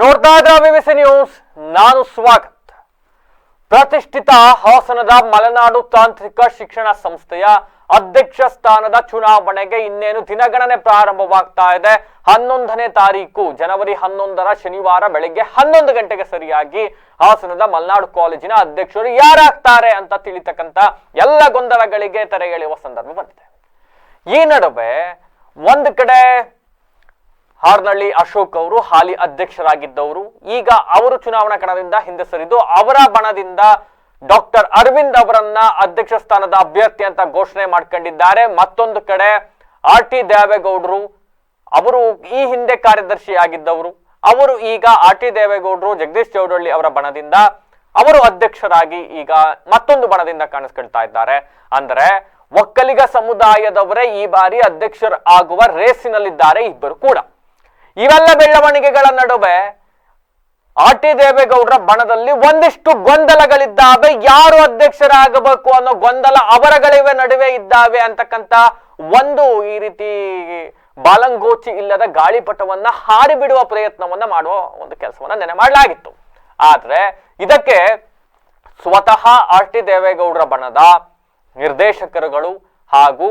ನೋಡ್ತಾ ಇದ್ರ BBC news, ನಾನು ಸ್ವಾಗತ್. ಪ್ರತಿಷ್ಠಿತ ಹಾಸನದ ಮಲೆನಾಡು ತಾಂತ್ರಿಕ ಶಿಕ್ಷಣ ಸಂಸ್ಥೆಯ ಅಧ್ಯಕ್ಷ ಸ್ಥಾನದ ಚುನಾವಣೆಗೆ ಇನ್ನೇನು ದಿನಗಣನೆ ಪ್ರಾರಂಭವಾಗ್ತಾ ಇದೆ. ಹನ್ನೊಂದನೇ ತಾರೀಕು, ಜನವರಿ ಹನ್ನೊಂದರ ಶನಿವಾರ ಬೆಳಗ್ಗೆ ಹನ್ನೊಂದು ಗಂಟೆಗೆ ಸರಿಯಾಗಿ ಹಾಸನದ ಮಲೆನಾಡು ಕಾಲೇಜಿನ ಅಧ್ಯಕ್ಷರು ಯಾರಾಗ್ತಾರೆ ಅಂತ ತಿಳಿತಕ್ಕಂತ ಎಲ್ಲ ಗೊಂದಲಗಳಿಗೆ ತೆರೆ ಎಳೆಯುವ ಸಂದರ್ಭ ಬಂದಿದೆ. ಈ ನಡುವೆ ಒಂದು ಕಡೆ ಹಾರ್ನಳ್ಳಿ ಅಶೋಕ್ ಅವರು ಹಾಲಿ ಅಧ್ಯಕ್ಷರಾಗಿದ್ದವರು. ಈಗ ಅವರು ಚುನಾವಣಾ ಕಣದಿಂದ ಹಿಂದೆ ಸರಿದು ಅವರ ಬಣದಿಂದ ಡಾಕ್ಟರ್ ಅರವಿಂದ್ ಅವರನ್ನ ಅಧ್ಯಕ್ಷ ಸ್ಥಾನದ ಅಭ್ಯರ್ಥಿ ಅಂತ ಘೋಷಣೆ ಮಾಡ್ಕೊಂಡಿದ್ದಾರೆ. ಮತ್ತೊಂದು ಕಡೆ ಆರ್ ಟಿ ದೇವೇಗೌಡರು, ಅವರು ಈ ಹಿಂದೆ ಕಾರ್ಯದರ್ಶಿಯಾಗಿದ್ದವರು. ಅವರು ಈಗ ಆರ್ ಟಿ ದೇವೇಗೌಡರು, ಜಗದೀಶ್ ಚೌಡಳ್ಳಿ ಅವರ ಬಣದಿಂದ ಅವರು ಅಧ್ಯಕ್ಷರಾಗಿ ಈಗ ಮತ್ತೊಂದು ಬಣದಿಂದ ಕಾಣಿಸ್ಕೊಳ್ತಾ ಇದ್ದಾರೆ. ಅಂದ್ರೆ ಒಕ್ಕಲಿಗ ಸಮುದಾಯದವರೇ ಈ ಬಾರಿ ಅಧ್ಯಕ್ಷರಾಗುವ ರೇಸಿನಲ್ಲಿದ್ದಾರೆ ಇಬ್ಬರು ಕೂಡ. ಇವೆಲ್ಲ ಬೆಳವಣಿಗೆಗಳ ನಡುವೆ ಆರ್ ಟಿ ದೇವೇಗೌಡರ ಬಣದಲ್ಲಿ ಒಂದಿಷ್ಟು ಗೊಂದಲಗಳಿದ್ದಾವೆ. ಯಾರು ಅಧ್ಯಕ್ಷರಾಗಬೇಕು ಅನ್ನೋ ಗೊಂದಲ ಅವರಗಳಿವೆ ನಡುವೆ ಇದ್ದಾವೆ ಅಂತಕ್ಕಂತ ಒಂದು ಈ ರೀತಿ ಬಾಲಂಗೋಚಿ ಇಲ್ಲದ ಗಾಳಿಪಟವನ್ನ ಹಾರಿ ಬಿಡುವ ಪ್ರಯತ್ನವನ್ನ ಮಾಡುವ ಒಂದು ಕೆಲಸವನ್ನ ನೆನೆ ಮಾಡಲಾಗಿತ್ತು. ಆದ್ರೆ ಇದಕ್ಕೆ ಸ್ವತಃ ಆರ್ ಟಿ ದೇವೇಗೌಡರ ಬಣದ ನಿರ್ದೇಶಕರುಗಳು ಹಾಗೂ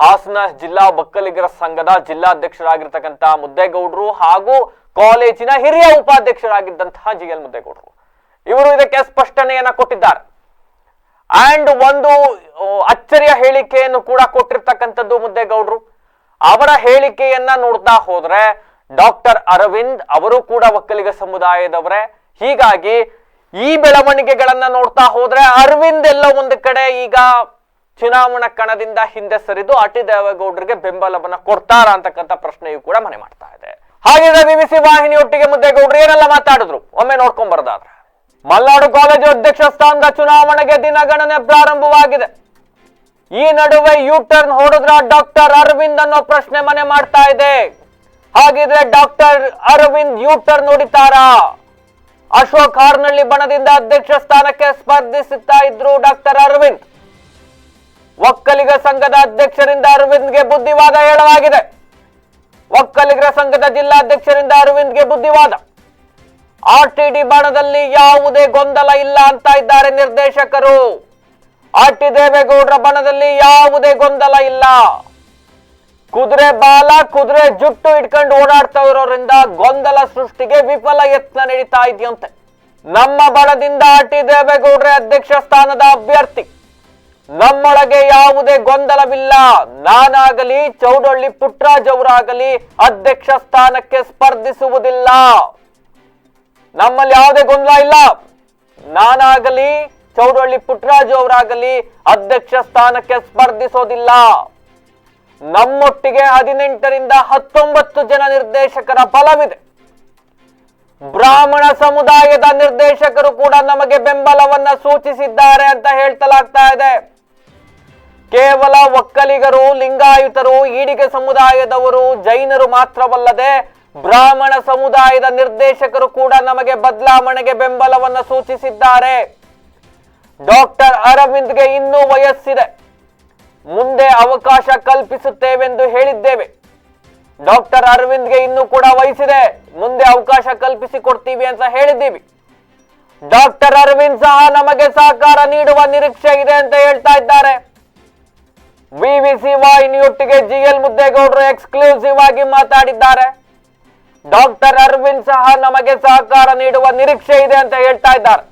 ಹಾಸನ ಜಿಲ್ಲಾ ಒಕ್ಕಲಿಗರ ಸಂಘದ ಜಿಲ್ಲಾಧ್ಯಕ್ಷರಾಗಿರ್ತಕ್ಕಂಥ ಮುದ್ದೇಗೌಡರು ಹಾಗೂ ಕಾಲೇಜಿನ ಹಿರಿಯ ಉಪಾಧ್ಯಕ್ಷರಾಗಿದ್ದಂತಹ ಜಿ ಎಲ್ ಮುದ್ದೇಗೌಡರು. ಇವರು ಇದಕ್ಕೆ ಸ್ಪಷ್ಟನೆಯನ್ನ ಕೊಟ್ಟಿದ್ದಾರೆ. ಅಂಡ್ ಒಂದು ಅಚ್ಚರಿಯ ಹೇಳಿಕೆಯನ್ನು ಕೂಡ ಕೊಟ್ಟಿರ್ತಕ್ಕಂಥದ್ದು ಮುದ್ದೇಗೌಡರು. ಅವರ ಹೇಳಿಕೆಯನ್ನ ನೋಡ್ತಾ ಹೋದ್ರೆ ಡಾಕ್ಟರ್ ಅರವಿಂದ್ ಅವರು ಕೂಡ ಒಕ್ಕಲಿಗ ಸಮುದಾಯದವರೇ. ಹೀಗಾಗಿ ಈ ಬೆಳವಣಿಗೆಗಳನ್ನ ನೋಡ್ತಾ ಹೋದ್ರೆ ಅರವಿಂದ್ ಎಲ್ಲ ಒಂದು ಕಡೆ ಈಗ ಚುನಾವಣಾ ಕಣದಿಂದ ಹಿಂದೆ ಸರಿದು ಅಟಿ ದೇವೇಗೌಡರಿಗೆ ಬೆಂಬಲವನ್ನ ಕೊಡ್ತಾರ ಅಂತಕ್ಕಂಥ ಪ್ರಶ್ನೆಯೂ ಕೂಡ ಮನೆ ಮಾಡ್ತಾ ಇದೆ. ಹಾಗಿದ್ರೆ ಬಿಬಿಸಿ ವಾಹಿನಿಯೊಟ್ಟಿಗೆ ಮುದ್ದೇಗೌಡರು ಏನೆಲ್ಲ ಮಾತಾಡಿದ್ರು? ಒಮ್ಮೆ ನೋಡ್ಕೊಂಡ್ ಮಲ್ನಾಡು ಕಾಲೇಜು ಅಧ್ಯಕ್ಷ ಸ್ಥಾನದ ಚುನಾವಣೆಗೆ ದಿನಗಣನೆ ಪ್ರಾರಂಭವಾಗಿದೆ. ಈ ನಡುವೆ ಯು ಟರ್ನ್ ಹೊಡೆದ್ರ ಡಾಕ್ಟರ್ ಅರವಿಂದ್ ಅನ್ನೋ ಪ್ರಶ್ನೆ ಮನೆ ಮಾಡ್ತಾ ಇದೆ. ಹಾಗಿದ್ರೆ ಡಾಕ್ಟರ್ ಅರವಿಂದ್ ಯು ಟರ್ನ್ ಹೊಡಿತಾರಾ ಅಶೋಕ್ ಹಾರ್ನಳ್ಳಿ ಬಣದಿಂದ ಅಧ್ಯಕ್ಷ ಸ್ಥಾನಕ್ಕೆ ಸ್ಪರ್ಧಿಸುತ್ತಾ ಇದ್ರು ಡಾಕ್ಟರ್ ಅರವಿಂದ್. ಒಕ್ಕಲಿಗ ಸಂಘದ ಅಧ್ಯಕ್ಷರಿಂದ ಅರವಿಂದ್ಗೆ ಬುದ್ಧಿವಾದ ಹೇಳಲಾಗಿದೆ. ಒಕ್ಕಲಿಗರ ಸಂಘದ ಜಿಲ್ಲಾಧ್ಯಕ್ಷರಿಂದ ಅರವಿಂದ್ಗೆ ಬುದ್ಧಿವಾದ. ಆರ್ ಟಿ ಡಿ ಬಣದಲ್ಲಿ ಯಾವುದೇ ಗೊಂದಲ ಇಲ್ಲ ಅಂತ ಇದ್ದಾರೆ ನಿರ್ದೇಶಕರು. ಆರ್ ಟಿ ದೇವೇಗೌಡರ ಬಣದಲ್ಲಿ ಯಾವುದೇ ಗೊಂದಲ ಇಲ್ಲ. ಕುದುರೆ ಬಾಲ, ಕುದುರೆ ಜುಟ್ಟು ಇಟ್ಕೊಂಡು ಓಡಾಡ್ತಾ ಇರೋದ್ರಿಂದ ಗೊಂದಲ ಸೃಷ್ಟಿಗೆ ವಿಫಲ ಯತ್ನ ನಡೀತಾ ಇದೆಯಂತೆ. ನಮ್ಮ ಬಣದಿಂದ ಆರ್ ಟಿ ದೇವೇಗೌಡರ ಅಧ್ಯಕ್ಷ ಸ್ಥಾನದ ಅಭ್ಯರ್ಥಿ. ನಮ್ಮೊಳಗೆ ಯಾವುದೇ ಗೊಂದಲವಿಲ್ಲ. ನಾನಾಗಲಿ ಚೌಡಳ್ಳಿ ಪುಟ್ರಾಜ್ ಅವರಾಗಲಿ ಅಧ್ಯಕ್ಷ ಸ್ಥಾನಕ್ಕೆ ಸ್ಪರ್ಧಿಸುವುದಿಲ್ಲ. ನಮ್ಮಲ್ಲಿ ಯಾವುದೇ ಗೊಂದಲ ಇಲ್ಲ. ನಾನಾಗಲಿ ಚೌಡಳ್ಳಿ ಪುಟ್ಟರಾಜು ಅವರಾಗಲಿ ಅಧ್ಯಕ್ಷ ಸ್ಥಾನಕ್ಕೆ ಸ್ಪರ್ಧಿಸೋದಿಲ್ಲ. ನಮ್ಮೊಟ್ಟಿಗೆ ಹದಿನೆಂಟರಿಂದ ಹತ್ತೊಂಬತ್ತು ಜನ ನಿರ್ದೇಶಕರ ಬಲವಿದೆ ಬ್ರಾಹ್ಮಣ ಸಮುದಾಯದ ನಿರ್ದೇಶಕರು ಕೂಡ ನಮಗೆ ಬೆಂಬಲವನ್ನ ಸೂಚಿಸಿದ್ದಾರೆ ಅಂತ ಹೇಳ್ತಲಾಗ್ತಾ ಇದೆ. ಕೇವಲ ಒಕ್ಕಲಿಗರು, ಲಿಂಗಾಯುತರು, ಈಡಿಗೆ ಸಮುದಾಯದವರು, ಜೈನರು ಮಾತ್ರವಲ್ಲದೆ ಬ್ರಾಹ್ಮಣ ಸಮುದಾಯದ ನಿರ್ದೇಶಕರು ಕೂಡ ನಮಗೆ ಬದಲಾವಣೆಗೆ ಬೆಂಬಲವನ್ನು ಸೂಚಿಸಿದ್ದಾರೆ. ಡಾಕ್ಟರ್ ಅರವಿಂದ್ಗೆ ಇನ್ನೂ ವಯಸ್ಸಿದೆ. ಮುಂದೆ ಅವಕಾಶ ಕಲ್ಪಿಸುತ್ತೇವೆಂದು ಹೇಳಿದ್ದೇವೆ. ಡಾಕ್ಟರ್ ಅರವಿಂದ್ಗೆ ಇನ್ನೂ ಕೂಡ ವಯಸ್ಸಿದೆ. ಮುಂದೆ ಅವಕಾಶ ಕಲ್ಪಿಸಿ ಕೊಡ್ತೀವಿ ಅಂತ ಹೇಳಿದ್ದೀವಿ. ಡಾಕ್ಟರ್ ಅರವಿಂದ್ ಸಹ ನಮಗೆ ಸಹಕಾರ ನೀಡುವ ನಿರೀಕ್ಷೆ ಇದೆ ಅಂತ ಹೇಳ್ತಾ ಇದ್ದಾರೆ. ವಿವಿಸಿ ವಾಹಿನಿಯೊಟ್ಟಿಗೆ ಜಿ ಎಲ್ ಮುದ್ದೇಗೌಡರು ಎಕ್ಸ್ಕ್ಲೂಸಿವ್ ಆಗಿ ಮಾತಾಡಿದ್ದಾರೆ. ಡಾಕ್ಟರ್ ಅರವಿಂದ್ ಸಹ ನಮಗೆ ಸಹಕಾರ ನೀಡುವ ನಿರೀಕ್ಷೆ ಇದೆ ಅಂತ ಹೇಳ್ತಾ ಇದ್ದಾರೆ.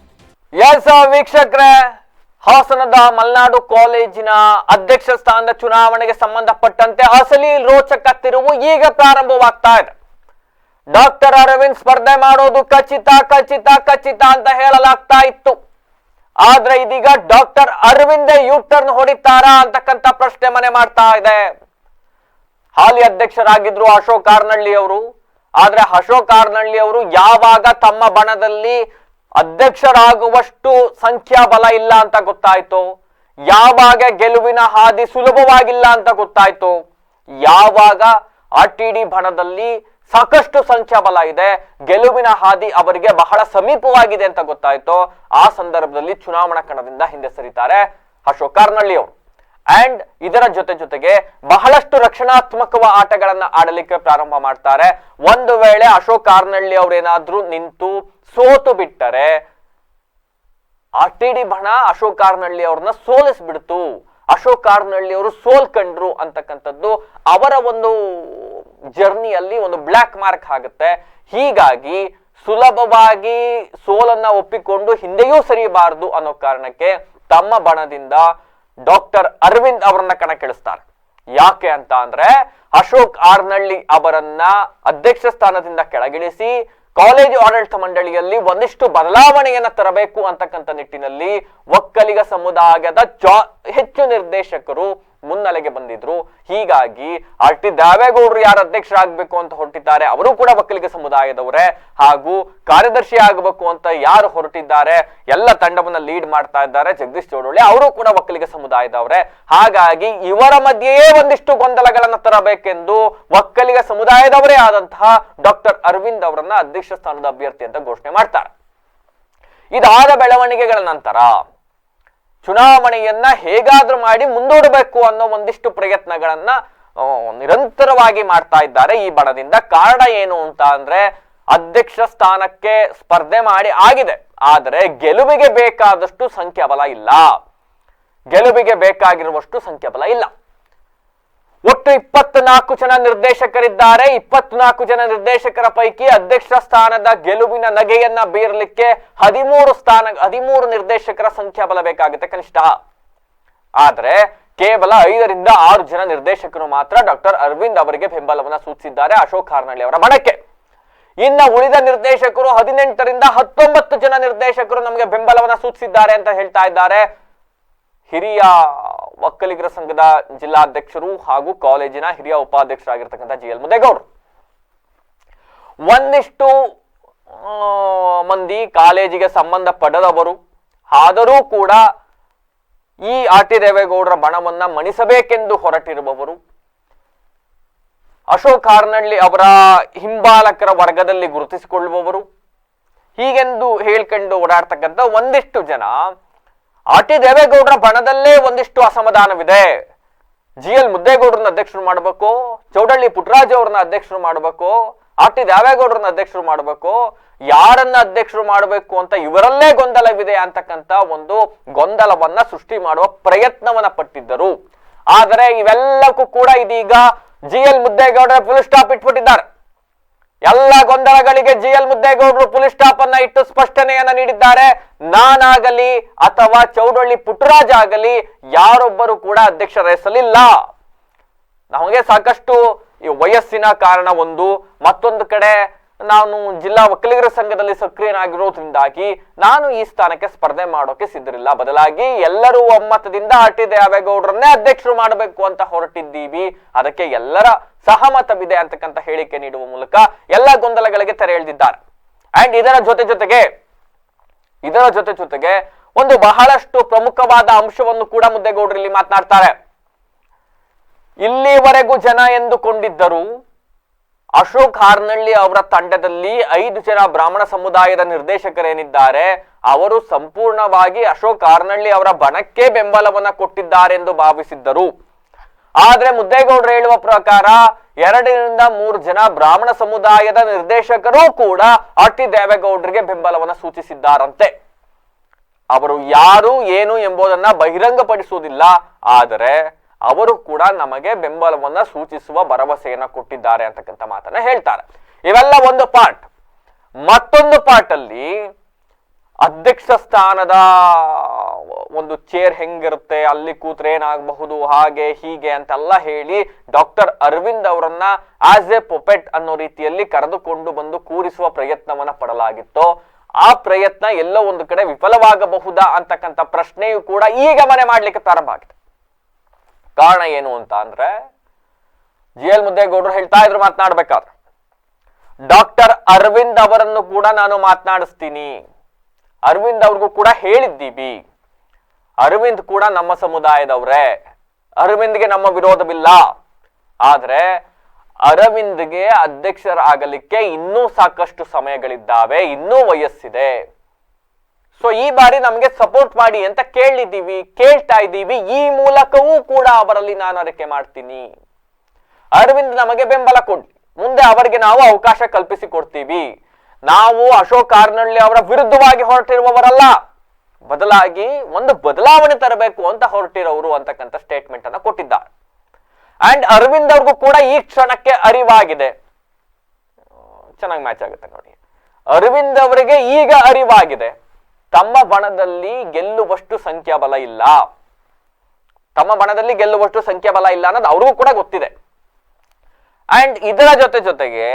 ಎಸ್ ವೀಕ್ಷಕರೇ, ಹಾಸನದ ಮಲ್ನಾಡು ಕಾಲೇಜಿನ ಅಧ್ಯಕ್ಷ ಸ್ಥಾನದ ಚುನಾವಣೆಗೆ ಸಂಬಂಧಪಟ್ಟಂತೆ ಅಸಲಿ ರೋಚಕ ತಿರುವು ಈಗ ಪ್ರಾರಂಭವಾಗ್ತಾ ಇದೆ. ಡಾಕ್ಟರ್ ಅರವಿಂದ್ ಸ್ಪರ್ಧೆ ಮಾಡೋದು ಖಚಿತ ಖಚಿತ ಖಚಿತ ಅಂತ ಹೇಳಲಾಗ್ತಾ ಇತ್ತು. ಆದ್ರೆ ಇದೀಗ ಡಾಕ್ಟರ್ ಅರವಿಂದ್ ಯು ಟರ್ನ್ ಹೊಡಿತಾರಾ ಅಂತಕ್ಕಂತ ಪ್ರಶ್ನೆ ಮನೆ ಮಾಡ್ತಾ ಇದೆ. ಹಾಲಿ ಅಧ್ಯಕ್ಷರಾಗಿದ್ರು ಅಶೋಕ್ ಕಾರ್ನಳ್ಳಿ ಅವರು. ಆದ್ರೆ ಅಶೋಕ್ ಕಾರ್ನಳ್ಳಿ ಅವರು ಯಾವಾಗ ತಮ್ಮ ಬಣದಲ್ಲಿ ಅಧ್ಯಕ್ಷರಾಗುವಷ್ಟು ಸಂಖ್ಯಾಬಲ ಇಲ್ಲ ಅಂತ ಗೊತ್ತಾಯ್ತು. ಯಾವಾಗ ಗೆಲುವಿನ ಹಾದಿ ಸುಲಭವಾಗಿಲ್ಲ ಅಂತ ಗೊತ್ತಾಯ್ತು. ಯಾವಾಗ ಆರ್ ಟಿ ಡಿ ಬಣದಲ್ಲಿ ಸಾಕಷ್ಟು ಸಂಖ್ಯಾಬಲ ಇದೆ. ಗೆಲುವಿನ ಹಾದಿ ಅವರಿಗೆ ಬಹಳ ಸಮೀಪವಾಗಿದೆ ಅಂತ ಗೊತ್ತಾಯ್ತು. ಆ ಸಂದರ್ಭದಲ್ಲಿ ಚುನಾವಣಾ ಕಣದಿಂದ ಹಿಂದೆ ಸರಿತಾರೆ ಅಶೋಕ್ ಕಾರ್ನಳ್ಳಿ ಅವರು. ಅಂಡ್ ಇದರ ಜೊತೆ ಜೊತೆಗೆ ಬಹಳಷ್ಟು ರಕ್ಷಣಾತ್ಮಕವ ಆಟಗಳನ್ನ ಆಡಲಿಕ್ಕೆ ಪ್ರಾರಂಭ ಮಾಡ್ತಾರೆ. ಒಂದು ವೇಳೆ ಅಶೋಕ್ ಕಾರ್ನಳ್ಳಿ ಅವ್ರೇನಾದ್ರೂ ನಿಂತು ಸೋತು ಬಿಟ್ಟರೆ ಆರ್ ಟಿ ಡಿ ಬಣ ಅಶೋಕ್ ಕಾರ್ನಳ್ಳಿ ಅವ್ರನ್ನ ಸೋಲಿಸ್ಬಿಡ್ತು. ಅಶೋಕ್ ಕಾರ್ನಳ್ಳಿ ಅವರು ಸೋಲ್ಕಂಡ್ರು ಅಂತಕ್ಕಂಥದ್ದು ಅವರ ಒಂದು ಜರ್ನಿಯಲ್ಲಿ ಒಂದು ಬ್ಲ್ಯಾಕ್ ಮಾರ್ಕ್ ಆಗುತ್ತೆ. ಹೀಗಾಗಿ ಸುಲಭವಾಗಿ ಸೋಲನ್ನ ಒಪ್ಪಿಕೊಂಡು ಹಿಂದೆಯೂ ಸರಿಯಬಾರದು ಅನ್ನೋ ಕಾರಣಕ್ಕೆ ತಮ್ಮ ಬಣದಿಂದ ಡಾಕ್ಟರ್ ಅರವಿಂದ್ ಅವರನ್ನ ಕಣಕ್ಕಿಳಿಸ್ತಾರೆ. ಯಾಕೆ ಅಂತ ಅಂದ್ರೆ ಅಶೋಕ್ ಆರ್ನಳ್ಳಿ ಅವರನ್ನ ಅಧ್ಯಕ್ಷ ಸ್ಥಾನದಿಂದ ಕೆಳಗಿಳಿಸಿ ಕಾಲೇಜು ಆಡಳಿತ ಮಂಡಳಿಯಲ್ಲಿ ಒಂದಿಷ್ಟು ಬದಲಾವಣೆಯನ್ನ ತರಬೇಕು ಅಂತಕ್ಕಂಥ ನಿಟ್ಟಿನಲ್ಲಿ ಒಕ್ಕಲಿಗ ಸಮುದಾಯದ ಹೆಚ್ಚು ನಿರ್ದೇಶಕರು ಮುನ್ನೆಲೆಗೆ ಬಂದಿದ್ರು. ಹೀಗಾಗಿ ಆರ್ ಟಿ ದೇವೇಗೌಡರು ಯಾರು ಅಧ್ಯಕ್ಷರಾಗಬೇಕು ಅಂತ ಹೊರಟಿದ್ದಾರೆ, ಅವರು ಕೂಡ ಒಕ್ಕಲಿಗ ಸಮುದಾಯದವರೇ. ಹಾಗೂ ಕಾರ್ಯದರ್ಶಿ ಆಗಬೇಕು ಅಂತ ಯಾರು ಹೊರಟಿದ್ದಾರೆ, ಎಲ್ಲ ತಂಡವನ್ನ ಲೀಡ್ ಮಾಡ್ತಾ ಇದ್ದಾರೆ ಜಗದೀಶ್ ಚೌಡೊಳ್ಳಿ ಅವರು ಕೂಡ ಒಕ್ಕಲಿಗ ಸಮುದಾಯದವರೇ. ಹಾಗಾಗಿ ಇವರ ಮಧ್ಯೆಯೇ ಒಂದಿಷ್ಟು ಗೊಂದಲಗಳನ್ನ ತರಬೇಕೆಂದು ಒಕ್ಕಲಿಗ ಸಮುದಾಯದವರೇ ಆದಂತಹ ಡಾಕ್ಟರ್ ಅರವಿಂದ್ ಅವರನ್ನ ಅಧ್ಯಕ್ಷ ಸ್ಥಾನದ ಅಭ್ಯರ್ಥಿ ಅಂತ ಘೋಷಣೆ ಮಾಡ್ತಾರೆ. ಇದಾದ ಬೆಳವಣಿಗೆಗಳ ನಂತರ ಚುನಾವಣೆಯನ್ನ ಹೇಗಾದ್ರೂ ಮಾಡಿ ಮುಂದೂಡಬೇಕು ಅನ್ನೋ ಒಂದಿಷ್ಟು ಪ್ರಯತ್ನಗಳನ್ನ ನಿರಂತರವಾಗಿ ಮಾಡ್ತಾ ಇದ್ದಾರೆ. ಈ ಬಣದಿಂದ ಕಾರಣ ಏನು ಅಂತ ಅಂದ್ರೆ ಅಧ್ಯಕ್ಷ ಸ್ಥಾನಕ್ಕೆ ಸ್ಪರ್ಧೆ ಮಾಡಿ ಆಗಿದೆ. ಆದರೆ ಗೆಲುವಿಗೆ ಬೇಕಾದಷ್ಟು ಸಂಖ್ಯಾಬಲ ಇಲ್ಲ. ಗೆಲುವಿಗೆ ಬೇಕಾಗಿರುವಷ್ಟು ಸಂಖ್ಯಾಬಲ ಇಲ್ಲ. ಒಟ್ಟು ಇಪ್ಪತ್ನಾಲ್ಕು ಜನ ನಿರ್ದೇಶಕರಿದ್ದಾರೆ. ಇಪ್ಪತ್ನಾಲ್ಕು ಜನ ನಿರ್ದೇಶಕರ ಪೈಕಿ ಅಧ್ಯಕ್ಷ ಸ್ಥಾನದ ಗೆಲುವಿನ ನಗೆಯನ್ನ ಬೀರಲಿಕ್ಕೆ ಹದಿಮೂರು ಸ್ಥಾನ, ಹದಿಮೂರು ನಿರ್ದೇಶಕರ ಸಂಖ್ಯಾಬಲ ಬೇಕಾಗುತ್ತೆ ಕನಿಷ್ಠ. ಆದ್ರೆ ಕೇವಲ ಐದರಿಂದ ಆರು ಜನ ನಿರ್ದೇಶಕರು ಮಾತ್ರ ಡಾಕ್ಟರ್ ಅರವಿಂದ್ ಅವರಿಗೆ ಬೆಂಬಲವನ್ನ ಸೂಚಿಸಿದ್ದಾರೆ. ಅಶೋಕ್ ಕಾರ್ನಳ್ಳಿ ಅವರ ಬಣಕ್ಕೆ. ಇನ್ನ ಉಳಿದ ನಿರ್ದೇಶಕರು ಹದಿನೆಂಟರಿಂದ ಹತ್ತೊಂಬತ್ತು ಜನ ನಿರ್ದೇಶಕರು ನಮಗೆ ಬೆಂಬಲವನ್ನ ಸೂಚಿಸಿದ್ದಾರೆ ಅಂತ ಹೇಳ್ತಾ ಇದ್ದಾರೆ. ಹಿರಿಯ ಒಕ್ಕಲಿಗರ ಸಂಘದ ಜಿಲ್ಲಾಧ್ಯಕ್ಷರು ಹಾಗೂ ಕಾಲೇಜಿನ ಹಿರಿಯ ಉಪಾಧ್ಯಕ್ಷರಾಗಿರ್ತಕ್ಕಂಥ ಜಿ ಎಲ್ ಮುದೇಗೌಡರು. ಒಂದಿಷ್ಟು ಮಂದಿ ಕಾಲೇಜಿಗೆ ಸಂಬಂಧ ಪಡೆದವರು, ಆದರೂ ಕೂಡ ಈ ಆರ್ ಟಿ ದೇವೇಗೌಡರ ಬಣವನ್ನ ಮಣಿಸಬೇಕೆಂದು ಹೊರಟಿರುವವರು, ಅಶೋಕ್ ಕಾರ್ನಳ್ಳಿ ಅವರ ಹಿಂಬಾಲಕರ ವರ್ಗದಲ್ಲಿ ಗುರುತಿಸಿಕೊಳ್ಳುವವರು, ಹೀಗೆಂದು ಹೇಳ್ಕೊಂಡು ಓಡಾಡ್ತಕ್ಕಂಥ ಒಂದಿಷ್ಟು ಜನ ಆರ್ ಟಿ ದೇವೇಗೌಡರ ಬಣದಲ್ಲೇ ಒಂದಿಷ್ಟು ಅಸಮಾಧಾನವಿದೆ. ಜಿ ಎಲ್ ಮುದ್ದೇಗೌಡರನ್ನ ಅಧ್ಯಕ್ಷರು ಮಾಡಬೇಕು, ಚೌಡಳ್ಳಿ ಪುಟ್ಟರಾಜ್ ಅವ್ರನ್ನ ಅಧ್ಯಕ್ಷರು ಮಾಡಬೇಕು, ಆರ್ ಟಿ ದೇವೇಗೌಡರನ್ನ ಅಧ್ಯಕ್ಷರು ಮಾಡಬೇಕು, ಯಾರನ್ನ ಅಧ್ಯಕ್ಷರು ಮಾಡಬೇಕು ಅಂತ ಇವರಲ್ಲೇ ಗೊಂದಲವಿದೆ ಅಂತಕ್ಕಂತ ಒಂದು ಗೊಂದಲವನ್ನ ಸೃಷ್ಟಿ ಮಾಡುವ ಪ್ರಯತ್ನವನ್ನ ಪಟ್ಟಿದ್ದರು. ಆದರೆ ಇವೆಲ್ಲಕ್ಕೂ ಕೂಡ ಇದೀಗ ಜಿ ಎಲ್ ಮುದ್ದೇಗೌಡರ ಫುಲ್ ಸ್ಟಾಪ್ ಇಟ್ಬಿಟ್ಟಿದ್ದಾರೆ. ಎಲ್ಲ ಗೊಂದಲಗಳಿಗೆ ಜಿ ಎಲ್ ಮುದ್ದೇಗೌಡರು ಪೊಲೀಸ್ ಸ್ಟಾಪ್ ಅನ್ನ ಇಟ್ಟು ಸ್ಪಷ್ಟನೆಯನ್ನ ನೀಡಿದ್ದಾರೆ. ನಾನಾಗಲಿ ಅಥವಾ ಚೌಡಳ್ಳಿ ಪುಟ್ಟರಾಜ್ ಆಗಲಿ ಯಾರೊಬ್ಬರು ಕೂಡ ಅಧ್ಯಕ್ಷರ ಹೆಸಲಿಲ್ಲ ನಮಗೆ ಸಾಕಷ್ಟು ಈ ವಯಸ್ಸಿನ ಕಾರಣ ಒಂದು. ಮತ್ತೊಂದು ಕಡೆ ನಾನು ಜಿಲ್ಲಾ ಒಕ್ಕಲಿಗರ ಸಂಘದಲ್ಲಿ ಸಕ್ರಿಯನಾಗಿರೋದ್ರಿಂದಾಗಿ ನಾನು ಈ ಸ್ಥಾನಕ್ಕೆ ಸ್ಪರ್ಧೆ ಮಾಡೋಕೆ ಸಿದ್ಧರಿಲ್ಲ. ಬದಲಾಗಿ ಎಲ್ಲರೂ ಒಮ್ಮತದಿಂದ ಟಿ ದೇವೇಗೌಡರನ್ನೇ ಅಧ್ಯಕ್ಷರು ಮಾಡಬೇಕು ಅಂತ ಹೊರಟಿದ್ದೀವಿ. ಅದಕ್ಕೆ ಎಲ್ಲರ ಸಹಮತವಿದೆ ಅಂತಕ್ಕಂಥ ಹೇಳಿಕೆ ನೀಡುವ ಮೂಲಕ ಎಲ್ಲ ಗೊಂದಲಗಳಿಗೆ ತೆರೆ ಎಳೆದಿದ್ದಾರೆ. ಅಂಡ್ ಇದರ ಜೊತೆ ಜೊತೆಗೆ, ಇದರ ಜೊತೆ ಜೊತೆಗೆ ಒಂದು ಬಹಳಷ್ಟು ಪ್ರಮುಖವಾದ ಅಂಶವನ್ನು ಕೂಡ ಮುದ್ದೇಗೌಡರು ಇಲ್ಲಿ ಮಾತನಾಡ್ತಾರೆ. ಇಲ್ಲಿವರೆಗೂ ಜನ ಎಂದುಕೊಂಡಿದ್ದರು ಅಶೋಕ್ ಹಾರ್ನಳ್ಳಿ ಅವರ ತಂಡದಲ್ಲಿ ಐದು ಜನ ಬ್ರಾಹ್ಮಣ ಸಮುದಾಯದ ನಿರ್ದೇಶಕರೇನಿದ್ದಾರೆ, ಅವರು ಸಂಪೂರ್ಣವಾಗಿ ಅಶೋಕ್ ಹಾರ್ನಳ್ಳಿ ಅವರ ಬಣಕ್ಕೆ ಬೆಂಬಲವನ್ನ ಕೊಟ್ಟಿದ್ದಾರೆಂದು ಭಾವಿಸಿದ್ದರು. ಆದ್ರೆ ಮುದ್ದೇಗೌಡರು ಹೇಳುವ ಪ್ರಕಾರ ಎರಡರಿಂದ ಮೂರು ಜನ ಬ್ರಾಹ್ಮಣ ಸಮುದಾಯದ ನಿರ್ದೇಶಕರು ಕೂಡ ಆರ್ ಟಿ ದೇವೇಗೌಡರಿಗೆ ಬೆಂಬಲವನ್ನ ಸೂಚಿಸಿದ್ದಾರಂತೆ. ಅವರು ಯಾರು, ಏನು ಎಂಬುದನ್ನ ಬಹಿರಂಗಪಡಿಸುವುದಿಲ್ಲ, ಆದರೆ ಅವರು ಕೂಡ ನಮಗೆ ಬೆಂಬಲವನ್ನ ಸೂಚಿಸುವ ಭರವಸೆಯನ್ನ ಕೊಟ್ಟಿದ್ದಾರೆ ಅಂತಕ್ಕಂಥ ಮಾತನ್ನ ಹೇಳ್ತಾರೆ. ಇವೆಲ್ಲ ಒಂದು ಪಾರ್ಟ್ ಮತ್ತೊಂದು ಪಾರ್ಟ್ ಅಲ್ಲಿ ಅಧ್ಯಕ್ಷ ಸ್ಥಾನದ ಒಂದು ಚೇರ್ ಹೆಂಗಿರುತ್ತೆ, ಅಲ್ಲಿ ಕೂತ್ರೆ ಏನಾಗಬಹುದು, ಹಾಗೆ, ಹೀಗೆ ಅಂತೆಲ್ಲ ಹೇಳಿ ಡಾಕ್ಟರ್ ಅರವಿಂದ್ ಅವರನ್ನ ಆಸ್ ಎ ಪೊಪೆಟ್ ಅನ್ನೋ ರೀತಿಯಲ್ಲಿ ಕರೆದುಕೊಂಡು ಬಂದು ಕೂರಿಸುವ ಪ್ರಯತ್ನವನ್ನ ಪಡಲಾಗಿತ್ತು. ಆ ಪ್ರಯತ್ನ ಎಲ್ಲೋ ಒಂದು ಕಡೆ ವಿಫಲವಾಗಬಹುದಾ ಅಂತಕ್ಕಂಥ ಪ್ರಶ್ನೆಯು ಕೂಡ ಈಗ ಮನೆ ಮಾಡ್ಲಿಕ್ಕೆ ಪ್ರಾರಂಭ ಆಗಿದೆ. ಕಾರಣ ಏನು ಅಂತ ಅಂದ್ರೆ ಜಿ ಎಲ್ ಮುದ್ದೇಗೌಡರು ಹೇಳ್ತಾ ಇದ್ರು ಮಾತನಾಡ್ಬೇಕಾದ್ರೆ. ಡಾಕ್ಟರ್ ಅರವಿಂದ್ ಅವರನ್ನು ಕೂಡ ನಾನು ಮಾತನಾಡಿಸ್ತೀನಿ. ಅರವಿಂದ್ ಅವ್ರಿಗೂ ಕೂಡ ಹೇಳಿದ್ದೀವಿ. ಅರವಿಂದ್ ಕೂಡ ನಮ್ಮ ಸಮುದಾಯದವ್ರೆ. ಅರವಿಂದ್ಗೆ ನಮ್ಮ ವಿರೋಧವಿಲ್ಲ. ಆದ್ರೆ ಅರವಿಂದ್ಗೆ ಅಧ್ಯಕ್ಷರಾಗಲಿಕ್ಕೆ ಇನ್ನೂ ಸಾಕಷ್ಟು ಸಮಯಗಳಿದ್ದಾವೆ, ಇನ್ನೂ ವಯಸ್ಸಿದೆ. ಸೊ ಈ ಬಾರಿ ನಮಗೆ ಸಪೋರ್ಟ್ ಮಾಡಿ ಅಂತ ಕೇಳಿದ್ದೀವಿ, ಕೇಳ್ತಾ ಇದ್ದೀವಿ. ಈ ಮೂಲಕವೂ ಕೂಡ ಅವರಲ್ಲಿ ನಾನು ಅರಿಕೆ ಮಾಡ್ತೀನಿ. ಅರವಿಂದ್, ನಮಗೆ ಬೆಂಬಲ ಕೊಡಿ ಮುಂದೆ ಅವರಿಗೆ ನಾವು ಅವಕಾಶ ಕಲ್ಪಿಸಿ ಕೊಡ್ತೀವಿ. ನಾವು ಅಶೋಕ್ ಕಾರ್ನಳ್ಳಿ ಅವರ ವಿರುದ್ಧವಾಗಿ ಹೊರಟಿರುವವರಲ್ಲ. ಬದಲಾಗಿ ಒಂದು ಬದಲಾವಣೆ ತರಬೇಕು ಅಂತ ಹೊರಟಿರೋರು ಅಂತಕ್ಕಂಥ ಸ್ಟೇಟ್ಮೆಂಟ್ ಅನ್ನ ಕೊಟ್ಟಿದ್ದಾರೆ. ಅಂಡ್ ಅರವಿಂದ್ ಅವ್ರಿಗೂ ಕೂಡ ಈ ಕ್ಷಣಕ್ಕೆ ಅರಿವಾಗಿದೆ. ಚೆನ್ನಾಗಿ ಮ್ಯಾಚ್ ಆಗುತ್ತೆ ನೋಡಿ. ಅರವಿಂದ್ ಅವರಿಗೆ ಈಗ ಅರಿವಾಗಿದೆ. ತಮ್ಮ ಬಣದಲ್ಲಿ ಗೆಲ್ಲುವಷ್ಟು ಸಂಖ್ಯಾಬಲ ಇಲ್ಲ. ತಮ್ಮ ಬಣದಲ್ಲಿ ಗೆಲ್ಲುವಷ್ಟು ಸಂಖ್ಯಾಬಲ ಇಲ್ಲ ಅನ್ನೋದು ಅವ್ರಿಗೂ ಕೂಡ ಗೊತ್ತಿದೆ. ಅಂಡ್ ಇದರ ಜೊತೆ ಜೊತೆಗೆ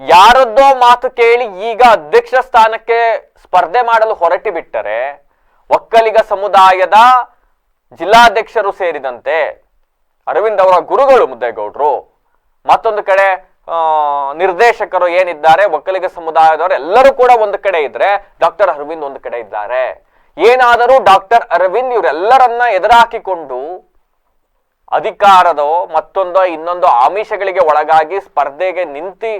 ಯಾರದ್ದೋ ಮಾತು ಕೇಳಿ ಈಗ ಅಧ್ಯಕ್ಷ ಸ್ಥಾನಕ್ಕೆ ಸ್ಪರ್ಧೆ ಮಾಡಲು ಹೊರಟಿ ಬಿಟ್ಟರೆ ಒಕ್ಕಲಿಗ ಸಮುದಾಯದ ಜಿಲ್ಲಾಧ್ಯಕ್ಷರು ಸೇರಿದಂತೆ ಅರವಿಂದ್ ಅವರ ಗುರುಗಳು ಮುದ್ದೇಗೌಡರು, ಮತ್ತೊಂದು ಕಡೆ ನಿರ್ದೇಶಕರು ಏನಿದ್ದಾರೆ, ಒಕ್ಕಲಿಗ ಸಮುದಾಯದವರು ಎಲ್ಲರೂ ಕೂಡ ಒಂದು ಕಡೆ ಇದ್ರೆ ಡಾಕ್ಟರ್ ಅರವಿಂದ್ ಒಂದು ಕಡೆ ಇದ್ದಾರೆ. ಏನಾದರೂ ಡಾಕ್ಟರ್ ಅರವಿಂದ್ ಇವರೆಲ್ಲರನ್ನ ಎದುರಾಕಿಕೊಂಡು ಅಧಿಕಾರದೋ ಮತ್ತೊಂದೋ ಇನ್ನೊಂದು ಆಮಿಷಗಳಿಗೆ ಒಳಗಾಗಿ ಸ್ಪರ್ಧೆಗೆ ನಿಂತಿ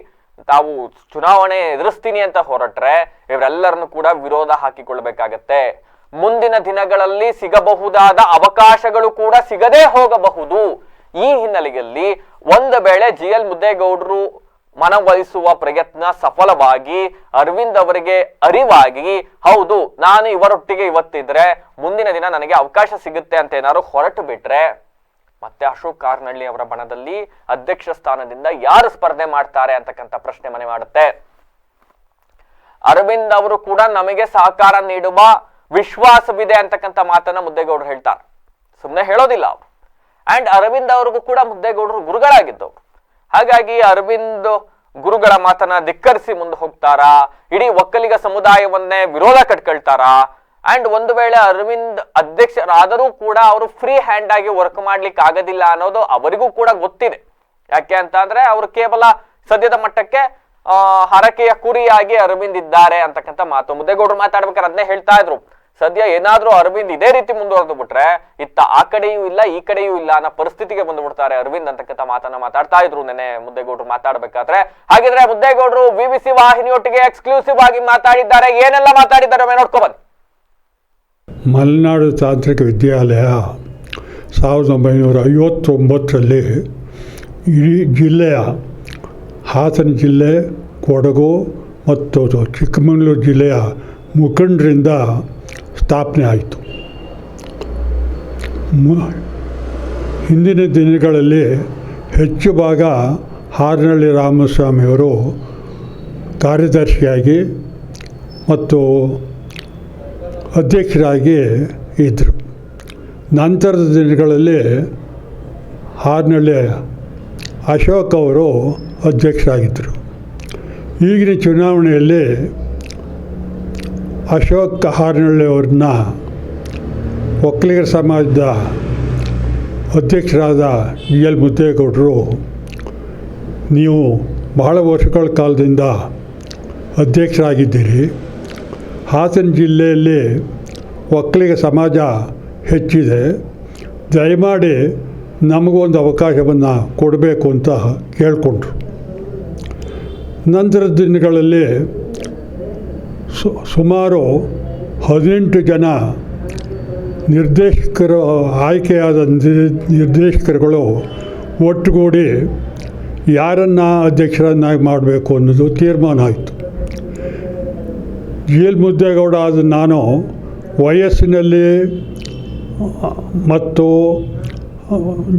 ತಾವು ಚುನಾವಣೆ ಎದುರಿಸ್ತೀನಿ ಅಂತ ಹೊರಟ್ರೆ ಇವರೆಲ್ಲರನ್ನು ಕೂಡ ವಿರೋಧ ಹಾಕಿಕೊಳ್ಬೇಕಾಗತ್ತೆ. ಮುಂದಿನ ದಿನಗಳಲ್ಲಿ ಸಿಗಬಹುದಾದ ಅವಕಾಶಗಳು ಕೂಡ ಸಿಗದೇ ಹೋಗಬಹುದು. ಈ ಹಿನ್ನೆಲೆಯಲ್ಲಿ ಒಂದು ವೇಳೆ ಜಿ ಎಲ್ ಮುದ್ದೇಗೌಡರು ಮನವೊಲಿಸುವ ಪ್ರಯತ್ನ ಸಫಲವಾಗಿ ಅರವಿಂದ್ ಅವರಿಗೆ ಅರಿವಾಗಿ, ಹೌದು, ನಾನು ಇವರೊಟ್ಟಿಗೆ ಇವತ್ತಿದ್ರೆ ಮುಂದಿನ ದಿನ ನನಗೆ ಅವಕಾಶ ಸಿಗುತ್ತೆ ಅಂತ ಏನಾದ್ರು ಹೊರಟು ಬಿಟ್ರೆ, ಮತ್ತೆ ಅಶೋಕ್ ಕಾರ್ನಳ್ಳಿ ಅವರ ಬಣದಲ್ಲಿ ಅಧ್ಯಕ್ಷ ಸ್ಥಾನದಿಂದ ಯಾರು ಸ್ಪರ್ಧೆ ಮಾಡ್ತಾರೆ ಅಂತಕ್ಕಂಥ ಪ್ರಶ್ನೆ ಮನೆ ಮಾಡುತ್ತೆ. ಅರವಿಂದ್ ಅವರು ಕೂಡ ನಮಗೆ ಸಹಕಾರ ನೀಡುವ ವಿಶ್ವಾಸವಿದೆ ಅಂತಕ್ಕಂಥ ಮಾತನ್ನ ಮುದ್ದೇಗೌಡರು ಹೇಳ್ತಾರೆ. ಸುಮ್ಮನೆ ಹೇಳೋದಿಲ್ಲ ಅವರು. ಅಂಡ್ ಅರವಿಂದ್ ಅವ್ರಿಗೂ ಕೂಡ ಮುದ್ದೇಗೌಡರು ಗುರುಗಳಾಗಿದ್ದವರು. ಹಾಗಾಗಿ ಅರವಿಂದ್ ಗುರುಗಳ ಮಾತನ್ನ ಧಿಕ್ಕರಿಸಿ ಮುಂದೆ ಹೋಗ್ತಾರಾ? ಇಡೀ ಒಕ್ಕಲಿಗ ಸಮುದಾಯವನ್ನೇ ವಿರೋಧ ಕಟ್ಕೊಳ್ತಾರಾ? ಅಂಡ್ ಒಂದು ವೇಳೆ ಅರವಿಂದ್ ಅಧ್ಯಕ್ಷರಾದರೂ ಕೂಡ ಅವರು ಫ್ರೀ ಹ್ಯಾಂಡ್ ಆಗಿ ವರ್ಕ್ ಮಾಡ್ಲಿಕ್ಕೆ ಆಗೋದಿಲ್ಲ ಅನ್ನೋದು ಅವರಿಗೂ ಕೂಡ ಗೊತ್ತಿದೆ. ಯಾಕೆ ಅಂತ ಅಂದ್ರೆ ಅವರು ಕೇವಲ ಸದ್ಯದ ಮಟ್ಟಕ್ಕೆ ಹರಕೆಯ ಕುರಿಯಾಗಿ ಅರವಿಂದ್ ಇದ್ದಾರೆ ಅಂತಕ್ಕಂಥ ಮಾತು. ಮುದ್ದೇಗೌಡರು ಮಾತಾಡ್ಬೇಕಾದ್ರೆ ಅದನ್ನೇ ಹೇಳ್ತಾ ಇದ್ರು. ಸದ್ಯ ಏನಾದ್ರೂ ಅರವಿಂದ್ ಇದೇ ರೀತಿ ಮುಂದುವರೆದು ಬಿಟ್ರೆ ಇತ್ತ ಆ ಕಡೆಯೂ ಇಲ್ಲ, ಈ ಕಡೆಯೂ ಇಲ್ಲ ಅನ್ನೋ ಪರಿಸ್ಥಿತಿಗೆ ಬಂದ್ಬಿಡ್ತಾರೆ ಅರವಿಂದ್ ಅಂತಕ್ಕಂಥ ಮಾತನ್ನ ಮಾತಾಡ್ತಾ ಇದ್ರು ನೆನೆ ಮುದ್ದೇಗೌಡರು ಮಾತಾಡ್ಬೇಕಾದ್ರೆ. ಹಾಗಿದ್ರೆ ಮುದ್ದೇಗೌಡರು ಬಿಬಿಸಿ ವಾಹಿನಿಯೊಟ್ಟಿಗೆ ಎಕ್ಸ್ಕ್ಲೂಸಿವ್ ಆಗಿ ಮಾತಾಡಿದ್ದಾರೆ. ಏನೆಲ್ಲ ಮಾತಾಡಿದ್ದಾರೆ ನೋಡ್ಕೊ ಬನ್ನಿ. ಮಲೆನಾಡು ತಾಂತ್ರಿಕ ವಿದ್ಯಾಲಯ ಸಾವಿರದ ಒಂಬೈನೂರ ಐವತ್ತೊಂಬತ್ತರಲ್ಲಿ ಇಡೀ ಜಿಲ್ಲೆಯ ಹಾಸನ ಜಿಲ್ಲೆ, ಕೊಡಗು ಮತ್ತು ಚಿಕ್ಕಮಗಳೂರು ಜಿಲ್ಲೆಯ ಮುಖಂಡರಿಂದ ಸ್ಥಾಪನೆ ಆಯಿತು. ಹಿಂದಿನ ದಿನಗಳಲ್ಲಿ ಹೆಚ್ಚು ಭಾಗ ಹಾರನಹಳ್ಳಿ ರಾಮಸ್ವಾಮಿಯವರು ಕಾರ್ಯದರ್ಶಿಯಾಗಿ ಮತ್ತು ಅಧ್ಯಕ್ಷರಾಗಿ ಇದ್ದರು. ನಂತರದ ದಿನಗಳಲ್ಲಿ ಹಾರನಹಳ್ಳಿ ಅಶೋಕ್ ಅವರು ಅಧ್ಯಕ್ಷರಾಗಿದ್ದರು. ಈಗಿನ ಚುನಾವಣೆಯಲ್ಲಿ ಅಶೋಕ್ ಹಾರ್ನಳ್ಳಿಯವ್ರನ್ನ ಒಕ್ಕಲಿಗರ ಸಮಾಜದ ಅಧ್ಯಕ್ಷರಾದ ಜಿ ಎಲ್ ಮುದ್ದೇಗೌಡರು, ನೀವು ಬಹಳ ವರ್ಷಗಳ ಕಾಲದಿಂದ ಅಧ್ಯಕ್ಷರಾಗಿದ್ದೀರಿ. ಹಾಸನ ಜಿಲ್ಲೆಯಲ್ಲಿ ಒಕ್ಕಲಿಗ ಸಮಾಜ ಹೆಚ್ಚಿದೆ. ದಯಮಾಡಿ ನಮಗೊಂದು ಅವಕಾಶವನ್ನು ಕೊಡಬೇಕು ಅಂತ ಕೇಳಿಕೊಂಡ್ರು. ನಂತರದ ದಿನಗಳಲ್ಲಿ ಸುಮಾರು ಹದಿನೆಂಟು ಜನ ನಿರ್ದೇಶಕರು, ಆಯ್ಕೆಯಾದ ನಿರ್- ನಿರ್ದೇಶಕರುಗಳು ಒಟ್ಟುಗೂಡಿ ಯಾರನ್ನು ಅಧ್ಯಕ್ಷರನ್ನಾಗಿ ಮಾಡಬೇಕು ಅನ್ನೋದು ತೀರ್ಮಾನ ಆಯಿತು. ಜಿ ಎಲ್ ಮುದ್ದೇಗೌಡ ಆದ ನಾನು ವಯಸ್ಸಿನಲ್ಲಿ, ಮತ್ತು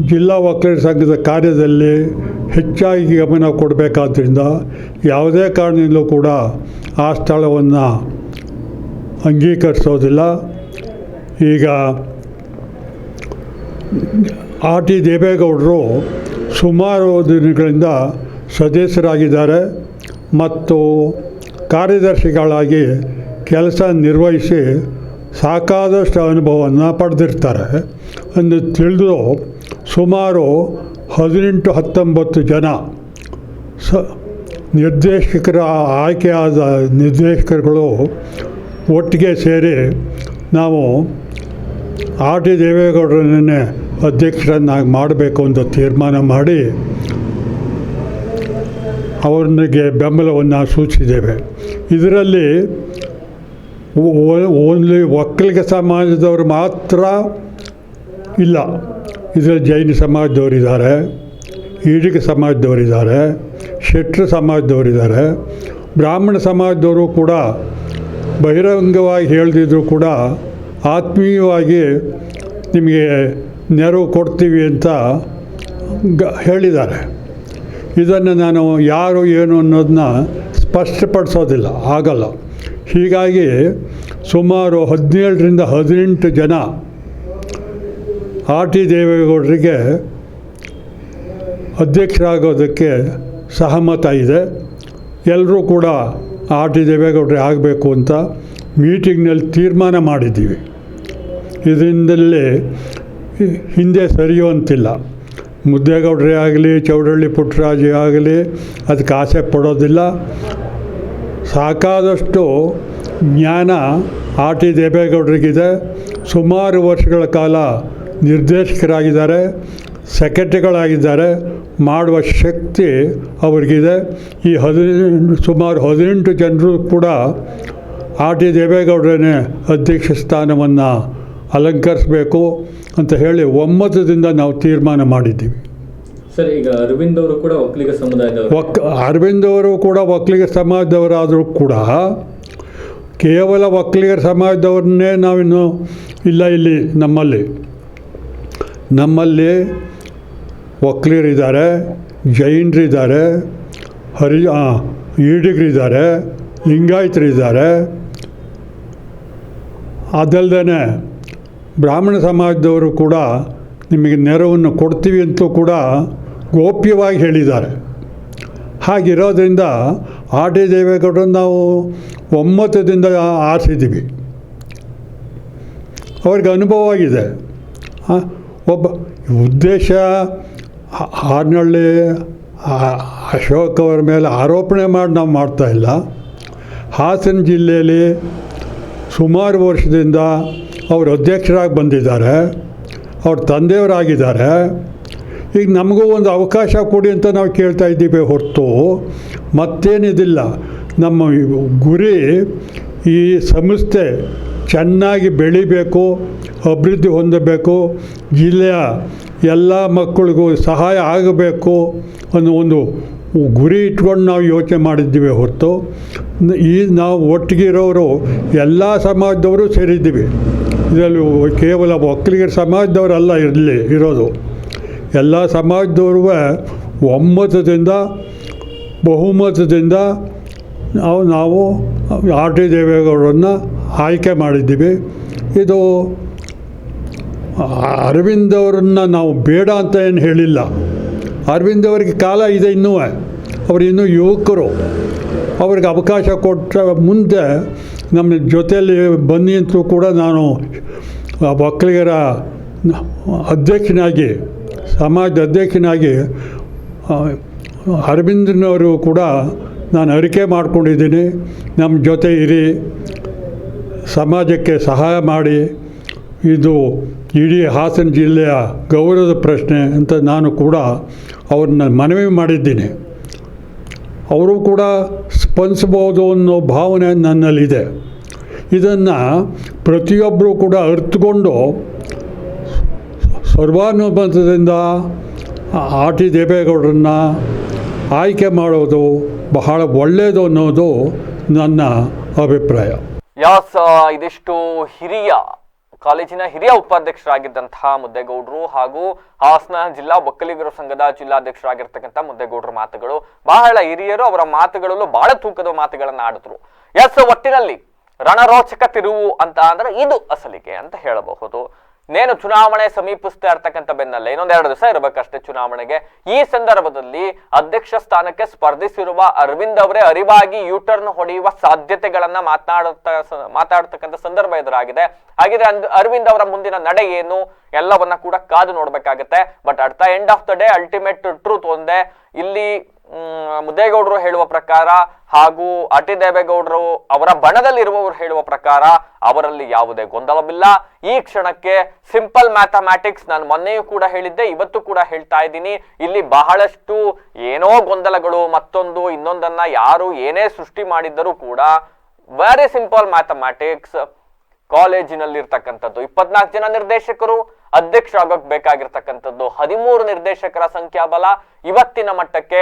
ಜಿಲ್ಲಾ ವಕೀಲರ ಸಂಘದ ಕಾರ್ಯದಲ್ಲಿ ಹೆಚ್ಚಾಗಿ ಗಮನ ಕೊಡಬೇಕಾದ್ದರಿಂದ ಯಾವುದೇ ಕಾರಣದಿಂದಲೂ ಕೂಡ ಆ ಸ್ಥಳವನ್ನು ಅಂಗೀಕರಿಸೋದಿಲ್ಲ. ಈಗ ಆರ್ ಟಿ ದೇವೇಗೌಡರು ಸುಮಾರು ದಿನಗಳಿಂದ ಸದಸ್ಯರಾಗಿದ್ದಾರೆ ಮತ್ತು ಕಾರ್ಯದರ್ಶಿಗಳಾಗಿ ಕೆಲಸ ನಿರ್ವಹಿಸಿ ಸಾಕಾದಷ್ಟು ಅನುಭವವನ್ನು ಪಡೆದಿರ್ತಾರೆ. ಎಂದು ತಿಳಿದು ಸುಮಾರು ಹದಿನೆಂಟು ಹತ್ತೊಂಬತ್ತು ಜನ ಸ ನಿರ್ದೇಶಕರ ಆಯ್ಕೆಯಾದ ನಿರ್ದೇಶಕರುಗಳು ಒಟ್ಟಿಗೆ ಸೇರಿ ನಾವು ಆರ್ ಡಿ ದೇವೇಗೌಡರನ್ನೇ ಅಧ್ಯಕ್ಷರನ್ನಾಗಿ ಮಾಡಬೇಕು ಅಂತ ತೀರ್ಮಾನ ಮಾಡಿ ಅವರಿಗೆ ಬೆಂಬಲವನ್ನು ಸೂಚಿಸಿದ್ದೇವೆ. ಇದರಲ್ಲಿ ಓನ್ಲಿ ಒಕ್ಕಲಿಗ ಸಮಾಜದವರು ಮಾತ್ರ ಇಲ್ಲ, ಇದರಲ್ಲಿ ಜೈನ ಸಮಾಜದವರಿದ್ದಾರೆ. ಈಡಿಗ ಸಮಾಜದವರಿದ್ದಾರೆ, ಶೆಟ್ರ ಸಮಾಜದವರಿದ್ದಾರೆ, ಬ್ರಾಹ್ಮಣ ಸಮಾಜದವರು ಕೂಡ ಬಹಿರಂಗವಾಗಿ ಹೇಳ್ದಿದ್ರು ಕೂಡ ಆತ್ಮೀಯವಾಗಿ ನಿಮಗೆ ನೆರವು ಕೊಡ್ತೀವಿ ಅಂತ ಗ ಹೇಳಿದ್ದಾರೆ. ಇದನ್ನು ನಾನು ಯಾರು ಏನು ಅನ್ನೋದನ್ನ ಸ್ಪಷ್ಟಪಡಿಸೋದಿಲ್ಲ, ಆಗಲ್ಲ. ಹೀಗಾಗಿ ಸುಮಾರು ಹದಿನೇಳರಿಂದ ಹದಿನೆಂಟು ಜನ ಆರ್ ಟಿ ದೇವೇಗೌಡರಿಗೆ ಅಧ್ಯಕ್ಷರಾಗೋದಕ್ಕೆ ಸಹಮತ ಇದೆ. ಎಲ್ಲರೂ ಕೂಡ ಆರ್ ಟಿ ದೇವೇಗೌಡರೇ ಆಗಬೇಕು ಅಂತ ಮೀಟಿಂಗ್ನಲ್ಲಿ ತೀರ್ಮಾನ ಮಾಡಿದ್ದೀವಿ. ಇದರಿಂದಲೇ ಹಿಂದೆ ಸರಿಯುವಂತಿಲ್ಲ ಮುದ್ದೇಗೌಡರೇ ಆಗಲಿ, ಚೌಡಳ್ಳಿ ಪುಟ್ಟರಾಜೇ ಆಗಲಿ ಅದಕ್ಕೆ ಆಸೆ ಪಡೋದಿಲ್ಲ. ಸಾಕಾದಷ್ಟು ಜ್ಞಾನ ಆರ್ ಟಿ ದೇವೇಗೌಡರಿಗಿದೆ. ಸುಮಾರು ವರ್ಷಗಳ ಕಾಲ ನಿರ್ದೇಶಕರಾಗಿದ್ದಾರೆ. ಸೆಕ್ರೆಟರಿಗಳಾಗಿದ್ದಾರೆ ಮಾಡುವ ಶಕ್ತಿ ಅವರಿಗಿದೆ. ಈ ಹದಿನೆಂಟು ಸುಮಾರು ಹದಿನೆಂಟು ಜನರು ಕೂಡ ಆರ್ ಟಿ ದೇವೇಗೌಡರೇ ಅಧ್ಯಕ್ಷ ಸ್ಥಾನವನ್ನು ಅಲಂಕರಿಸಬೇಕು ಅಂತ ಹೇಳಿ ಒಮ್ಮತದಿಂದ ನಾವು ತೀರ್ಮಾನ ಮಾಡಿದ್ದೀವಿ. ಸರ್ ಈಗ ಅರವಿಂದ್ ಅವರು ಕೂಡ ಒಕ್ಕಲಿಗ ಸಮುದಾಯದವರು. ಒಕ್ ಅರವಿಂದ್ ಅವರು ಕೂಡ ಒಕ್ಕಲಿಗ ಸಮಾಜದವರಾದರೂ ಕೂಡ ಕೇವಲ ಒಕ್ಕಲಿಗರ ಸಮಾಜದವ್ರನ್ನೇ ನಾವಿನ್ನು ಇಲ್ಲ ಇಲ್ಲಿ ನಮ್ಮಲ್ಲಿ. ನಮ್ಮಲ್ಲಿ ಒಕ್ಕಲಿಗರಿದ್ದಾರೆ ಜೈನರಿದ್ದಾರೆ ಹರಿ ಆ, ಈಡಿಗರಿದ್ದಾರೆ ಲಿಂಗಾಯತರಿದ್ದಾರೆ. ಅದಲ್ಲದೇ ಬ್ರಾಹ್ಮಣ ಸಮಾಜದವರು ಕೂಡ ನಿಮಗೆ ನೆರವನ್ನು ಕೊಡ್ತೀವಿ ಅಂತೂ ಕೂಡ ಗೋಪ್ಯವಾಗಿ ಹೇಳಿದ್ದಾರೆ. ಹಾಗಿರೋದ್ರಿಂದ ಆರ್ ಡಿ ನಾವು ಒಮ್ಮತದಿಂದ ಆರಿಸಿದ್ದೀವಿ. ಅವ್ರಿಗೆ ಅನುಭವವಾಗಿದೆ. ಆ, ಒಬ್ಬ ಉದ್ದೇಶ ಹಾರ್ನಳ್ಳಿ ಅಶೋಕ್ ಅವರ ಮೇಲೆ ಆರೋಪಣೆ ಮಾಡಿ ನಾವು ಮಾಡ್ತಾ ಇಲ್ಲ. ಹಾಸನ ಜಿಲ್ಲೆಯಲ್ಲಿ ಸುಮಾರು ವರ್ಷದಿಂದ ಅವರು ಅಧ್ಯಕ್ಷರಾಗಿ ಬಂದಿದ್ದಾರೆ. ಅವ್ರ ತಂದೆಯವರಾಗಿದ್ದಾರೆ. ಈಗ ನಮಗೂ ಒಂದು ಅವಕಾಶ ಕೊಡಿ ಅಂತ ನಾವು ಕೇಳ್ತಾ ಇದ್ದೀವಿ ಹೊರತು. ಮತ್ತೇನಿದಿಲ್ಲ. ನಮ್ಮ ಗುರಿ ಈ ಸಂಸ್ಥೆ ಚೆನ್ನಾಗಿ ಬೆಳಿಬೇಕು, ಅಭಿವೃದ್ಧಿ ಹೊಂದಬೇಕು. ಜಿಲ್ಲೆಯ ಎಲ್ಲ ಮಕ್ಕಳಿಗೂ ಸಹಾಯ ಆಗಬೇಕು ಅನ್ನೋ ಒಂದು ಗುರಿ ಇಟ್ಕೊಂಡು ನಾವು ಯೋಚನೆ ಮಾಡಿದ್ದೀವಿ ಹೊರತು. ಈ ನಾವು ಒಟ್ಟಿಗೆ ಇರೋರು ಎಲ್ಲ ಸಮಾಜದವರು ಸೇರಿದ್ದೀವಿ. ಇದರಲ್ಲಿ ಕೇವಲ ಒಕ್ಕಲಿಗರ ಸಮಾಜದವರೆಲ್ಲ ಇರಲಿ ಇರೋದು. ಎಲ್ಲ ಸಮಾಜದವ್ರೂ ಒಮ್ಮತದಿಂದ, ಬಹುಮತದಿಂದ ನಾವು ನಾವು ಆರ್ ಟಿ ದೇವೇಗೌಡರನ್ನು ಆಯ್ಕೆ ಮಾಡಿದ್ದೀವಿ. ಇದು ಅರವಿಂದ್ ಅವರನ್ನು ನಾವು ಬೇಡ ಅಂತ ಏನು ಹೇಳಿಲ್ಲ. ಅರವಿಂದ್ ಅವರಿಗೆ ಕಾಲ ಇದೆ ಇನ್ನೂ. ಅವರು ಇನ್ನೂ ಯುವಕರು. ಅವ್ರಿಗೆ ಅವಕಾಶ ಕೊಟ್ಟ ಮುಂದೆ ನಮ್ಮ ಜೊತೆಯಲ್ಲಿ ಬನ್ನಿ ಅಂತೂ ಕೂಡ ನಾನು ಒಕ್ಕಲಿಗರ ಅಧ್ಯಕ್ಷನಾಗಿ, ಸಮಾಜದ ಅಧ್ಯಕ್ಷನಾಗಿ ಅರವಿಂದನವರು ಕೂಡ ನಾನು ಅರಿಕೆ ಮಾಡ್ಕೊಂಡಿದ್ದೀನಿ. ನಮ್ಮ ಜೊತೆ ಇರಿ. ಸಮಾಜಕ್ಕೆ ಸಹಾಯ ಮಾಡಿ. ಇದು ಇಡೀ ಹಾಸನ ಜಿಲ್ಲೆಯ ಗೌರವದ ಪ್ರಶ್ನೆ ಅಂತ ನಾನು ಕೂಡ ಅವ್ರನ್ನ ಮನವಿ ಮಾಡಿದ್ದೀನಿ. ಅವರು ಕೂಡ ಸ್ಪಂದಿಸ್ಬೋದು ಅನ್ನೋ ಭಾವನೆ ನನ್ನಲ್ಲಿದೆ. ಇದನ್ನು ಪ್ರತಿಯೊಬ್ಬರೂ ಕೂಡ ಅರ್ಥಕೊಂಡು ಸರ್ವಾನುಮತದಿಂದ ಆರ್ ಟಿ ದೇವೇಗೌಡರನ್ನ ಆಯ್ಕೆ ಮಾಡೋದು ಬಹಳ ಒಳ್ಳೆಯದು ಅನ್ನೋದು ನನ್ನ ಅಭಿಪ್ರಾಯ. ಯಾಸ್ ಇದೆಷ್ಟು ಇದಿಷ್ಟು ಹಿರಿಯ ಕಾಲೇಜಿನ ಹಿರಿಯ ಉಪಾಧ್ಯಕ್ಷರಾಗಿದ್ದಂತಹ ಮುದ್ದೇಗೌಡರು ಹಾಗೂ ಹಾಸನ ಜಿಲ್ಲಾ ಒಕ್ಕಲಿಗರ ಸಂಘದ ಜಿಲ್ಲಾಧ್ಯಕ್ಷರಾಗಿರ್ತಕ್ಕಂಥ ಮುದ್ದೇಗೌಡರ ಮಾತುಗಳು ಬಹಳ ಹಿರಿಯರು ಅವರ ಮಾತುಗಳಲ್ಲೂ ಬಹಳ ತೂಕದ ಮಾತುಗಳನ್ನು ಆಡಿದ್ರು. ಎಸ್ ಒಟ್ಟಿನಲ್ಲಿ ರಣರೋಚಕ ತಿರುವು ಅಂತ ಅಂದ್ರೆ ಇದು ಅಸಲಿಗೆ ಅಂತ ಹೇಳಬಹುದು. ನೇನು ಚುನಾವಣೆ ಸಮೀಪಿಸ್ತಾ ಇರ್ತಕ್ಕಂಥ ಬೆನ್ನಲ್ಲೇ ಇನ್ನೊಂದೆರಡು ದಿವಸ ಇರಬೇಕಷ್ಟೇ ಚುನಾವಣೆಗೆ. ಈ ಸಂದರ್ಭದಲ್ಲಿ ಅಧ್ಯಕ್ಷ ಸ್ಥಾನಕ್ಕೆ ಸ್ಪರ್ಧಿಸಿರುವ ಅರವಿಂದ್ ಅವರೇ ಅರಿವಾಗಿ ಯೂಟರ್ನ್ ಹೊಡೆಯುವ ಸಾಧ್ಯತೆಗಳನ್ನ ಮಾತನಾಡುತ್ತ ಮಾತಾಡ್ತಕ್ಕಂಥ ಸಂದರ್ಭ ಎದುರಾಗಿದೆ. ಹಾಗಿದ್ರೆ ಅರವಿಂದ್ ಅವರ ಮುಂದಿನ ನಡೆ ಏನು? ಎಲ್ಲವನ್ನ ಕೂಡ ಕಾದು ನೋಡ್ಬೇಕಾಗತ್ತೆ. But at the end of the day ultimate truth ಒಂದೇ. ಇಲ್ಲಿ ಮುದ್ದೇಗೌಡರು ಹೇಳುವ ಪ್ರಕಾರ ಹಾಗೂ ಅಟಿ ದೇವೇಗೌಡರು ಅವರ ಬಣದಲ್ಲಿರುವವರು ಹೇಳುವ ಪ್ರಕಾರ ಅವರಲ್ಲಿ ಯಾವುದೇ ಗೊಂದಲವಿಲ್ಲ. ಈ ಕ್ಷಣಕ್ಕೆ ಸಿಂಪಲ್ ಮ್ಯಾಥಮ್ಯಾಟಿಕ್ಸ್ ನಾನು ಮೊನ್ನೆಯೂ ಕೂಡ ಹೇಳಿದ್ದೆ, ಇವತ್ತು ಕೂಡ ಹೇಳ್ತಾ ಇದ್ದೀನಿ. ಇಲ್ಲಿ ಬಹಳಷ್ಟು ಏನೋ ಗೊಂದಲಗಳು, ಮತ್ತೊಂದು, ಇನ್ನೊಂದನ್ನ ಯಾರು ಏನೇ ಸೃಷ್ಟಿ ಮಾಡಿದ್ದರೂ ಕೂಡ ವೆರಿ ಸಿಂಪಲ್ ಮ್ಯಾಥಮ್ಯಾಟಿಕ್ಸ್ ಕಾಲೇಜಿನಲ್ಲಿರ್ತಕ್ಕಂಥದ್ದು. ಇಪ್ಪತ್ನಾಲ್ಕು ಜನ ನಿರ್ದೇಶಕರು ಅಧ್ಯಕ್ಷ ಆಗೋಕ್ ಬೇಕಾಗಿರ್ತಕ್ಕಂಥದ್ದು. ಹದಿಮೂರು ನಿರ್ದೇಶಕರ ಸಂಖ್ಯಾಬಲ. ಇವತ್ತಿನ ಮಟ್ಟಕ್ಕೆ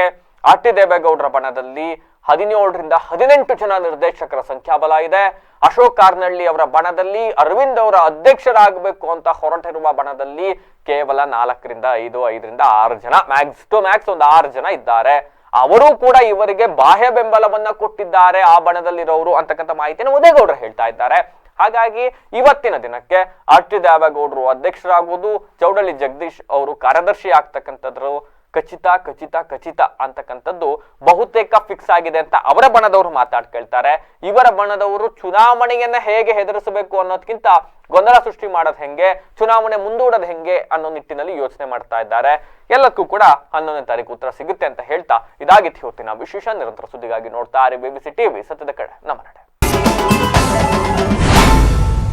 ಆರ್ ಟಿ ದೇವೇಗೌಡರ ಬಣದಲ್ಲಿ ಹದಿನೇಳರಿಂದ ಹದಿನೆಂಟು ಜನ ನಿರ್ದೇಶಕರ ಸಂಖ್ಯಾಬಲ ಇದೆ. ಅಶೋಕ್ ಕಾರ್ನಳ್ಳಿ ಅವರ ಬಣದಲ್ಲಿ ಅರವಿಂದ್ ಅವರ ಅಧ್ಯಕ್ಷರಾಗಬೇಕು ಅಂತ ಹೊರಟಿರುವ ಬಣದಲ್ಲಿ ಕೇವಲ ನಾಲ್ಕರಿಂದ ಐದು, ಐದರಿಂದ ಆರು ಜನ ಮ್ಯಾಕ್ಸ್ ಟು ಮ್ಯಾಕ್ಸ್ ಒಂದು ಆರು ಜನ ಇದ್ದಾರೆ. ಅವರು ಕೂಡ ಇವರಿಗೆ ಬಾಹ್ಯ ಬೆಂಬಲವನ್ನ ಕೊಟ್ಟಿದ್ದಾರೆ ಆ ಬಣದಲ್ಲಿರೋರು ಅಂತಕ್ಕಂಥ ಮಾಹಿತಿಯನ್ನು ಉದಯಗೌಡರು ಹೇಳ್ತಾ ಇದ್ದಾರೆ. ಹಾಗಾಗಿ ಇವತ್ತಿನ ದಿನಕ್ಕೆ ಆರ್ ಟಿ ದೇವೇಗೌಡರು ಅಧ್ಯಕ್ಷರಾಗುವುದು, ಚೌಡಳ್ಳಿ ಜಗದೀಶ್ ಅವರು ಕಾರ್ಯದರ್ಶಿ ಆಗ್ತಕ್ಕಂಥದ್ರು ಖಚಿತ ಖಚಿತ ಖಚಿತ ಅಂತಕ್ಕಂಥದ್ದು ಬಹುತೇಕ ಫಿಕ್ಸ್ ಆಗಿದೆ ಅಂತ ಅವರ ಬಣದವರು ಮಾತಾಡ್ಕೊಳ್ತಾರೆ ಇವರ ಬಣದವರು ಚುನಾವಣೆಯನ್ನ ಹೇಗೆ ಹೆದರಿಸಬೇಕು ಅನ್ನೋದಕ್ಕಿಂತ ಗೊಂದಲ ಸೃಷ್ಟಿ ಮಾಡೋದು ಹೆಂಗೆ, ಚುನಾವಣೆ ಮುಂದೂಡೋದು ಹೆಂಗೆ ಅನ್ನೋ ನಿಟ್ಟಿನಲ್ಲಿ ಯೋಚನೆ ಮಾಡ್ತಾ ಇದ್ದಾರೆ. ಎಲ್ಲಕ್ಕೂ ಕೂಡ ಹನ್ನೊಂದನೇ ತಾರೀಕು ಉತ್ತರ ಸಿಗುತ್ತೆ ಅಂತ ಹೇಳ್ತಾ ಇದಾಗಿತ್ತು. ಇವತ್ತಿನ ವಿಶೇಷ ನಿರಂತರ ಸುದ್ದಿಗಾಗಿ ನೋಡ್ತಾ ಇರಿ ಬಿಬಿಸಿ ಟಿವಿ ಸತ್ಯದ ಕಡೆ. ನಮ್ಮ ನಡೆ.